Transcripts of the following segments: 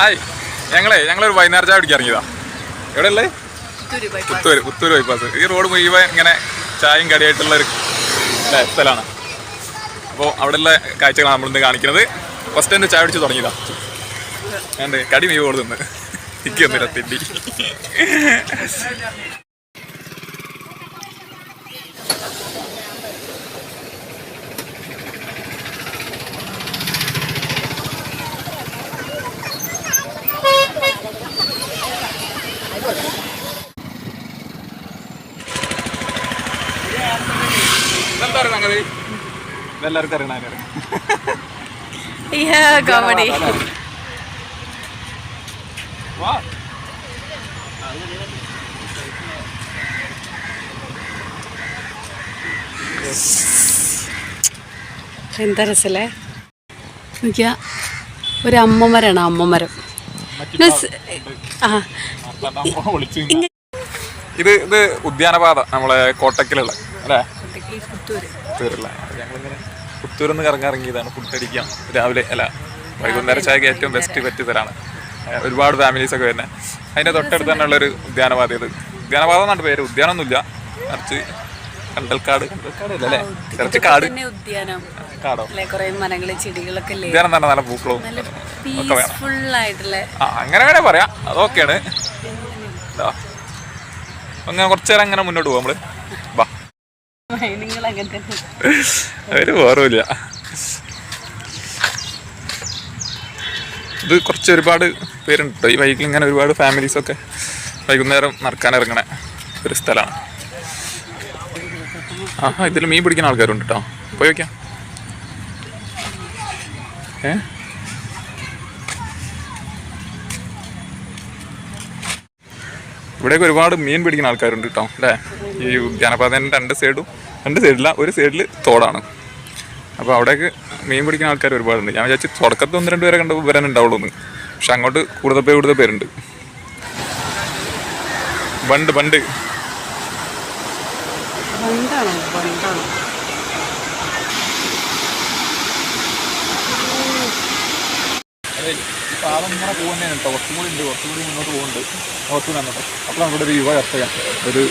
Hi. ഞങ്ങളെ ഞങ്ങളൊരു വൈകുന്നേരം ചായ പിടിക്കാൻ ഇറങ്ങിയതാ. എവിടെയല്ലേ പുത്തൂര് പുത്തൂര് ബൈപ്പാസ് ഈ റോഡ് മുഴുവൻ ഇങ്ങനെ ചായയും കടിയായിട്ടുള്ള ഒരു സ്ഥലമാണ്. അപ്പോൾ അവിടെയുള്ള കാഴ്ചകളാണ് നമ്മളിന്ന് കാണിക്കുന്നത്. ഫസ്റ്റ് തന്നെ ചായ പിടിച്ച് തുടങ്ങിയതാ. ഞാൻ കടി മീവ് കൊടുത്തുനിന്ന് എനിക്കൊന്നുമില്ല തിണ്ടി സംഗതി ഇതെല്ലാവർക്കും അറിയണ കോമഡി എന്താ രസല്ലേ? നോക്കിയ ഒരു അമ്മമരാണ് അമ്മമരം ഇത് ഇത് ഉദ്യാനപാത നമ്മളെ കോട്ടക്കിലുള്ള അല്ലേ? പുത്തൂരുള്ള ഞങ്ങളിങ്ങനെ പുത്തൂരിൽ നിന്ന് കറങ്ങി ഇറങ്ങിയതാണ്. ഫുഡ് അടിക്കാം. രാവിലെ അല്ല വൈകുന്നേരം ചായക്ക് ഏറ്റവും ബെസ്റ്റ് പറ്റിയ സ്ഥലമാണ് ഒരുപാട് ഫാമിലീസ് ഒക്കെ വരുന്നത് അതിന്റെ തൊട്ടടുത്ത് തന്നെ ഉള്ളൊരു ഉദ്യാനപാത ഇത്. ഉദ്യാനപാത എന്നാണ് പേര്. ഉദ്യാനമൊന്നുമില്ല. കുറച്ച് കണ്ടൽക്കാട്. കണ്ടൽക്കാട് അല്ലേ? കുറച്ച് കാട്. തന്നെ ഉദ്യാനം. കാടോ? തന്നെ നല്ല പൂക്കളും നല്ല ഒക്കെ വേണം. ആ അങ്ങനെ വേണേ പറയാം. അതൊക്കെയാണ്. അങ്ങനെ കുറച്ചു നേരം അങ്ങനെ മുന്നോട്ട് പോകാം നമ്മൾ. ഒരു ഓർവില്ല ഇത് കുറച്ച് ഒരുപാട് പേരുണ്ട്? കേട്ടോ ഈ ബൈക്കിൽ ഇങ്ങനെ ഒരുപാട് ഫാമിലീസ് ഒക്കെ വൈകുന്നേരം നടക്കാൻ ഇറങ്ങണ ഒരു സ്ഥലമാണ്. ആഹാ ഇതിൽ മീൻ പിടിക്കുന്ന ആൾക്കാരുണ്ട് കേട്ടോ പോയി വയ്ക്കാം ഏ? ഇവിടെയൊക്കെ ഒരുപാട് മീൻ പിടിക്കുന്ന ആൾക്കാരുണ്ട് കേട്ടോ അല്ലേ? ഈ ഉദ്യാനപാതേന്റെ രണ്ട് സൈഡും രണ്ട് സൈഡില്ല ഒരു സൈഡിൽ തോടാണ്. അപ്പോൾ അവിടേക്ക് മീൻ പിടിക്കുന്ന ആൾക്കാർ ഒരുപാടുണ്ട്. ഞാൻ വിചാരിച്ചു തുടക്കത്തിൽ ഒന്ന് രണ്ട് പേരെ കണ്ടപ്പോൾ വരാൻ ഉണ്ടാവുള്ളൂ എന്ന് പക്ഷെ അങ്ങോട്ട് കൂടുതൽ പേര് കൂടുതൽ പേരുണ്ട്. ബണ്ട് ബണ്ട് ബണ്ടാണോ ബണ്ടാണോ പാലം ഇങ്ങനെ പോകുന്നതാണ് കേട്ടോ കുറച്ചും കൂടി ഉണ്ട് കുറച്ചും കൂടി മുന്നോട്ട് പോകുന്നുണ്ട്. കുറച്ചുകൂടി അങ്ങോട്ട് അപ്പോൾ നമ്മുടെ ഒരു യുവ കർഷകൻ ഒരു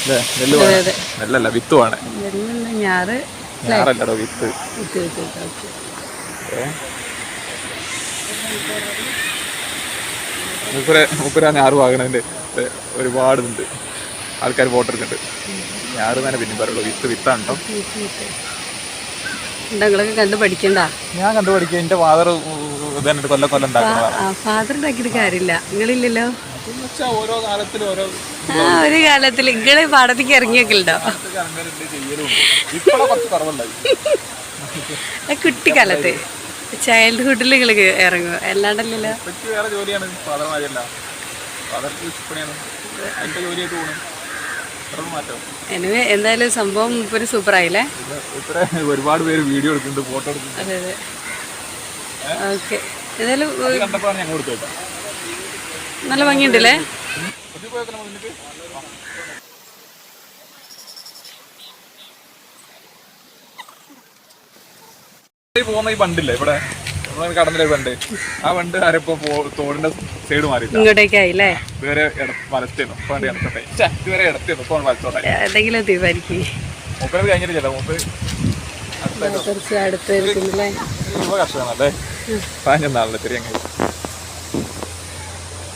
അല്ലേ നെല്ല് അതെ, അതെ. നെല്ലല്ല വിത്ത് ഞാറ് ഞാറല്ലടോ വിത്ത്. മുപ്പര? മൂപ്പരെ ഞാറ് വാങ്ങണതിന്റെ ഒരുപാട് ഉണ്ട് ആൾക്കാർ ഫോട്ടോ എടുക്കുന്നുണ്ട് ഞാറ് തന്നെ പിന്നെ പറയുള്ളൂ വിത്ത് വിത്താണ് കേട്ടോ നിങ്ങളൊക്കെ കണ്ടു പഠിക്കണ്ട. ഞാൻ കണ്ടു പഠിക്കുക എന്റെ ഫാദർ കൊല്ലം കൊല്ലം ഫാദർ ഉണ്ടാക്കിയിട്ട് കാര്യമില്ല. നിങ്ങളില്ലല്ലോ? ഓരോ കാലത്തിലും ഓരോ ആ ഒരു കാലത്തിൽ നിങ്ങൾ പാടത്തേക്ക് കുറവുണ്ടായി. ആ കുട്ടിക്കാലത്ത്. ചൈൽഡ്ഹുഡിൽ നിങ്ങൾ ഇറങ്ങും അല്ലാണ്ടല്ലോ ജോലിയാണ്. ഫാദർ മാതിരിയല്ല ഫാദർക്ക് ജോലിയായിട്ട് പോകണം മാറ്റം എനിവേ എന്തായാലും സംഭവം ഒരു സൂപ്പർ ആയില്ലേ? ഒരുപാട് പേര് വീഡിയോ എടുക്കുന്നുണ്ട് ഫോട്ടോ അതെ അതെ. ഓക്കെ ഞങ്ങൾ നല്ല ഭംഗിയുണ്ടല്ലേ? പോകുന്ന ഈ ബണ്ടില്ലേ ഇവിടെ? കടന്നില്ലേ വണ്ട്. ആ വണ്ട് ആരപ്പോ തോടിന്റെ സൈഡ് മാറി ഇങ്ങോട്ടേക്കായില്ലേ? ഇതുവരെ വലത്തേന്നു ഇപ്പൊ ഇടത്തോട്ടെ. ഇതുവരെ ഇടത്തേന്നു ഇപ്പൊ വലത്തോട്ടെ എന്തെങ്കിലും തീരുമാനിക്കും. മൂപ്പര് കഴിഞ്ഞിട്ട് ചില മൂപ്പര് അങ്ങനെ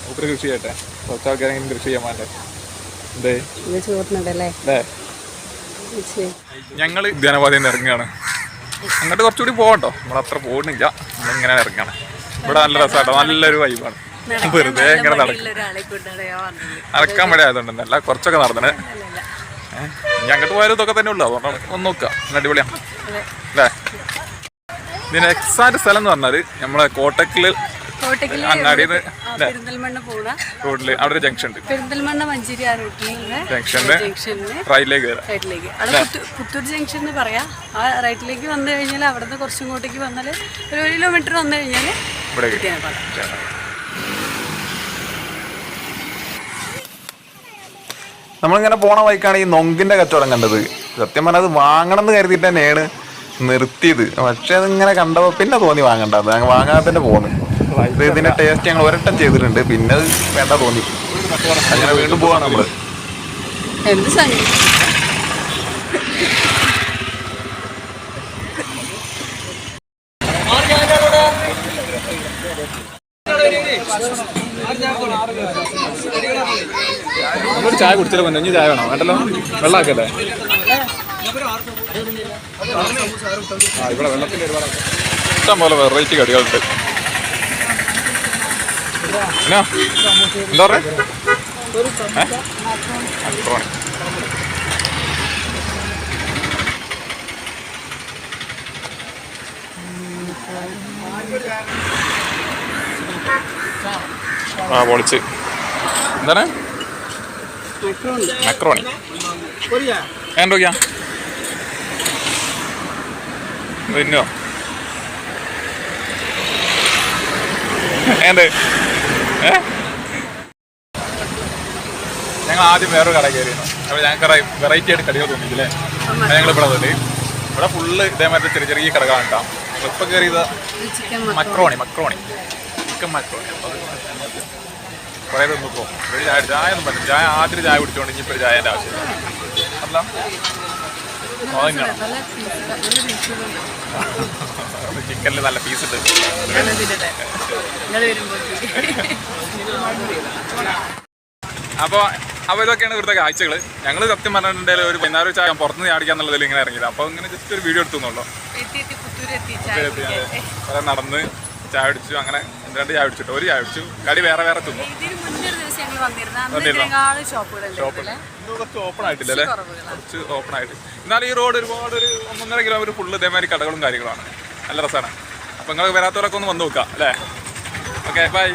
മൂപ്പര് കൃഷി ചെയ്യട്ടെ. കുറച്ച് ആൾക്കാരെങ്കിലും കൃഷി ചെയ്യാൻ മാറ്റേ എന്തേ? ഇത് ചോറിനുണ്ടല്ലേ അല്ലേ? ശരി. ഞങ്ങൾ ഇറങ്ങുകയാണ്. അങ്ങോട്ട് കുറച്ചുകൂടി പോകണ്ടോ നമ്മൾ അത്ര പോകുന്നില്ല. നമ്മളിങ്ങനെ ഇറങ്ങാണ്. ഇവിടെ നല്ല രസമാട്ടോ നല്ലൊരു വൈബാണ് വെറുതെ ഇങ്ങനെ നടക്കും നടക്കാൻ മഴ ആയതുകൊണ്ടല്ല കുറച്ചൊക്കെ നടന്നേ. ഇനി അങ്ങോട്ട് പോയാലും ഇതൊക്കെ തന്നെ ഉള്ളു. അതുകൊണ്ടാണ് ഒന്ന് നോക്കുക. നല്ല അടിപൊളിയാണ് അല്ലേ? ഇതിന് എക്സാക്ട് സ്ഥലം എന്ന് പറഞ്ഞാൽ നമ്മളെ കോട്ടക്കിൽ അങ്ങാടിയിൽ പെരിന്തൽമണ്ണ പോണ റോഡിൽ അവിടെ ഒരു ജംഗ്ഷൻ ഉണ്ട്. പെരിന്തൽമണ്ണ മഞ്ചേരി ആ റൂട്ടിലുള്ള ജംഗ്ഷനിൽ ജംഗ്ഷനിൽ റൈറ്റിലേക്ക് കയറാം. റൈറ്റിലേക്ക് അവിടെ പുത്തൂർ ജംഗ്ഷൻ എന്ന് പറയാം. ആ റൈറ്റിലേക്ക് വന്നു കഴിഞ്ഞാൽ അവിടുന്ന് കുറച്ചും ഇങ്ങോട്ടേക്ക് വന്നാൽ ഒരു ഒരു കിലോമീറ്റർ വന്നു കഴിഞ്ഞാൽ നമ്മളിങ്ങനെ പോണ വഴിക്കാണ് ഈ നൊങ്കിന്റെ കച്ചവടം കണ്ടത്. സത്യം പറഞ്ഞാൽ അത് വാങ്ങണം എന്ന് കരുതിയിട്ട് തന്നെയാണ് നിർത്തിയത്. പക്ഷെ അതിങ്ങനെ കണ്ടപ്പോൾ പിന്നെ തോന്നി വാങ്ങണ്ടത് അങ്ങ് വാങ്ങാതെ തന്നെ പോന്ന്. ഇത് ഇതിന്റെ ടേസ്റ്റ് ഞങ്ങൾ ഒരട്ടം ചെയ്തിട്ടുണ്ട്. പിന്നെ അത് വേണ്ട തോന്നി. അങ്ങനെ വീണ്ടും പോവാണ് നമ്മൾ. എന്ത് സംഗതി ചായ കുടിച്ചാലോ കുഞ്ഞു ചായ വേണോ? വേണ്ടല്ലോ? വെള്ളമാക്കല്ലേ ആ ഇവിടെ വെള്ളത്തിന്റെ ഒരുപാട് ഇഷ്ടം പോലെ വെറൈറ്റി കടികളുണ്ട്. എന്നാ എന്താ പറയുക ആ പൊളിച്ച് എന്താണ് മക്രോണി എന്തൊക്കെയാ പിന്നോ എന്ത് ഞങ്ങൾ ആദ്യം വേറൊരു കട കയറിയിരുന്നു അപ്പോൾ ഞങ്ങൾക്ക് വെറൈറ്റി ആയിട്ട് കടികൾ തോന്നിയില്ലേ ഞങ്ങൾ ഇവിടെ തന്നെ ഇവിടെ ഫുള്ള് ഇതേമാതിരി ചെറിയ ചെറിയ കടകളാണ് കേട്ടോ. ഞങ്ങൾ ഇപ്പം കയറിയത് മക്രോണി മക്രോണി ചിക്കൻ മക്രോണി കുറേ തിന്നു പോകും ഒരു ചായ ചായ ഒന്നും പറ്റില്ല. ചായ ആദ്യം ചായ കുടിച്ചോണ്ട് ഇനിയിപ്പോൾ ഒരു ചായന്റെ ആവശ്യമില്ല. അല്ല. ചിക്കനിൽ നല്ല പീസ് വരുമ്പോൾ അപ്പോൾ അപ്പോൾ ഇതൊക്കെയാണ് ഇവിടുത്തെ കാഴ്ചകൾ ഞങ്ങൾ സത്യം പറഞ്ഞിട്ടുണ്ടെങ്കിൽ ഒരു പതിനാറ് ചായ പുറത്തുനിന്ന് ചാടിക്കാന്നുള്ളതിൽ ഇങ്ങനെ ഇറങ്ങിയത്. അപ്പോൾ ഇങ്ങനെ ജസ്റ്റ് ഒരു വീഡിയോ എടുത്തുന്നുള്ളൂ. നടന്ന് ചായ അടിച്ചു അങ്ങനെ രണ്ട് ചായ അടിച്ചിട്ടു ഒരു ചായ അടിച്ചു കടി വേറെ വേറെ തിന്നു. അന്ന് വന്നിരുന്നോ? ഇതിനേക്കാളും ഷോപ്പുകൾ ഷോപ്പ് ഇത് കുറച്ച് ഓപ്പൺ ആയിട്ടില്ല അല്ലേ? കുറവുകളാണ്. കുറച്ച് ഓപ്പൺ ആയിട്ട്. എന്നാൽ ഈ റോഡ് ഒരുപാട് ഒരു ഒന്നൊന്നര കിലോമീറ്റർ ഫുള്ള് ഇതേമാതിരി കടകളും കാര്യങ്ങളാണ് നല്ല രസമാണ്. അപ്പൊ നിങ്ങൾ വരാത്തവരൊക്കെ ഒന്ന് വന്ന് നോക്കാം അല്ലേ? Okay bye